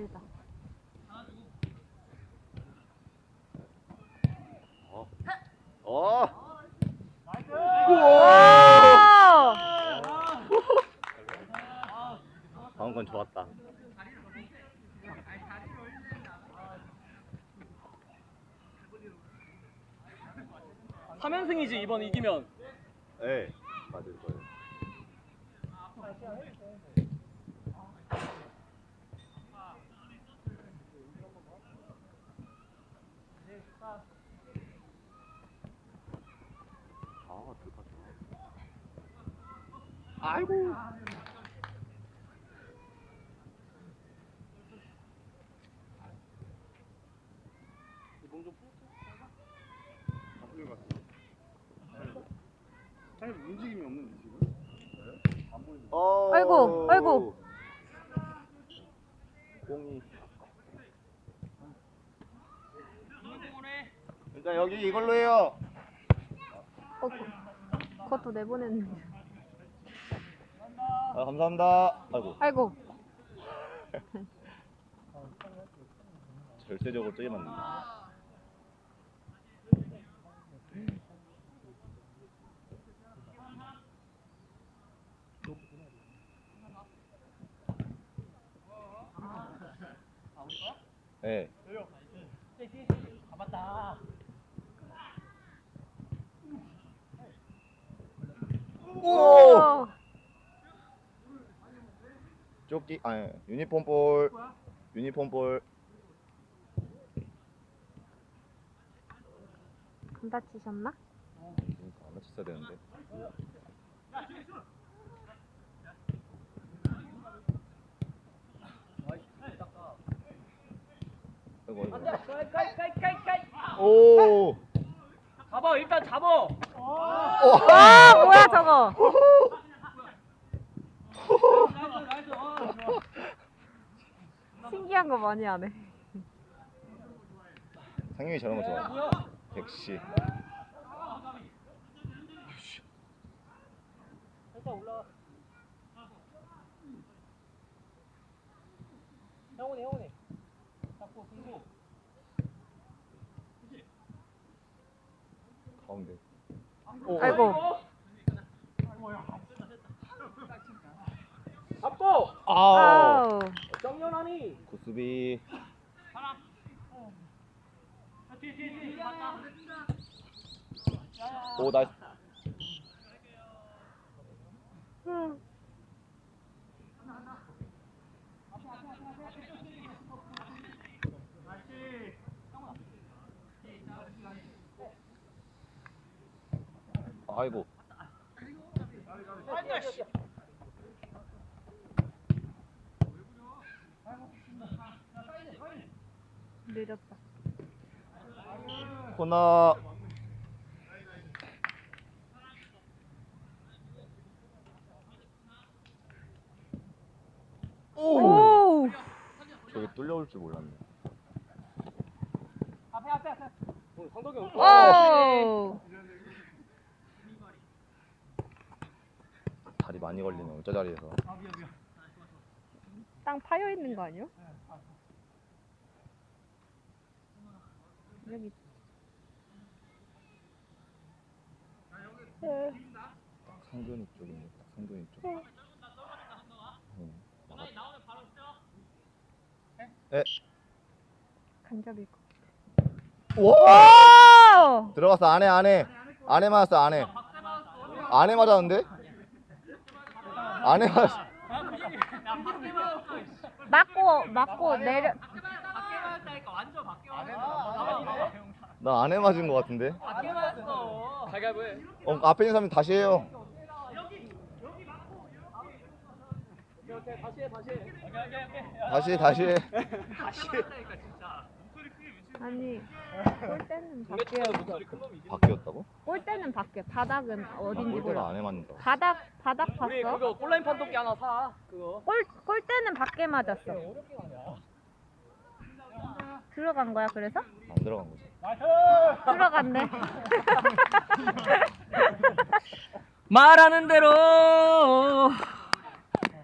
길다. 3연승이지 이번 이기면 네, 맞을 거예요. 아이고 몸좀 풀었어? 안 풀린 것 같은데. 사실 움직임이 없는데 지금? 안 보이는 어. 아이고, 아이고. 공이. 일단 여기 이걸로 해요. 어, 그- 그것도 내보냈는데. 아, 감사합니다. 아이고. 아이고. 절대적으로 저기 맞 네. 네. 오! 조끼 아니 유니폼 볼 유니폼 볼 안 다치셨나? 그러니까 안 다쳤어야 되는데 아이고 아이고 오. 잡아 일단 잡아. 와, 뭐야 저거? 신기한 거 많이 하네. 상윤이 저런 거 좋아 역시 살짝 올라가. 형훈이 형훈이 잡고 들고 가운데. 아이고. 잡고 아우 아우. 정연하니? 맞다 오 나이스. 음. 아이고 느렸다. 코너 오! 저기 뚫려올 줄 몰랐네 오! 다리 많이 걸리네 저 자리에서. 땅 파여 있는 거 아니야? 여기. 에, 상근이 딱 상근이 쪽. 응, 막았다. 에 간접일 거. 오! 들어갔어 안에 안에. 안에 맞았어 안에. 안에 맞았는데 안에 맞았어 맞고 맞고 내려. 밖에 맞았다니까 완전 밖에 맞았어 나 안에 맞은 것 같은데 밖에 맞았어 가위바위보 해 어, 앞에 있는 사람이 다시 해요 다시 해 다시 해 오케이 오케이 오케이 다시 다시 해 다시 했다니까 진짜 목소리 크게 외치는 아니 골대는 밖에였어. 바뀌었다고? 골대는 밖에. 바닥은 어딘지 골대가 몰라. 안에 맞는다. 바닥 바닥 우리 봤어? 그거 골라인 판독기 하나 사. 그거. 골 골대는 밖에 맞았어. 들어간 거야 그래서? 안 들어간 거지. 들어갔네. 말하는 대로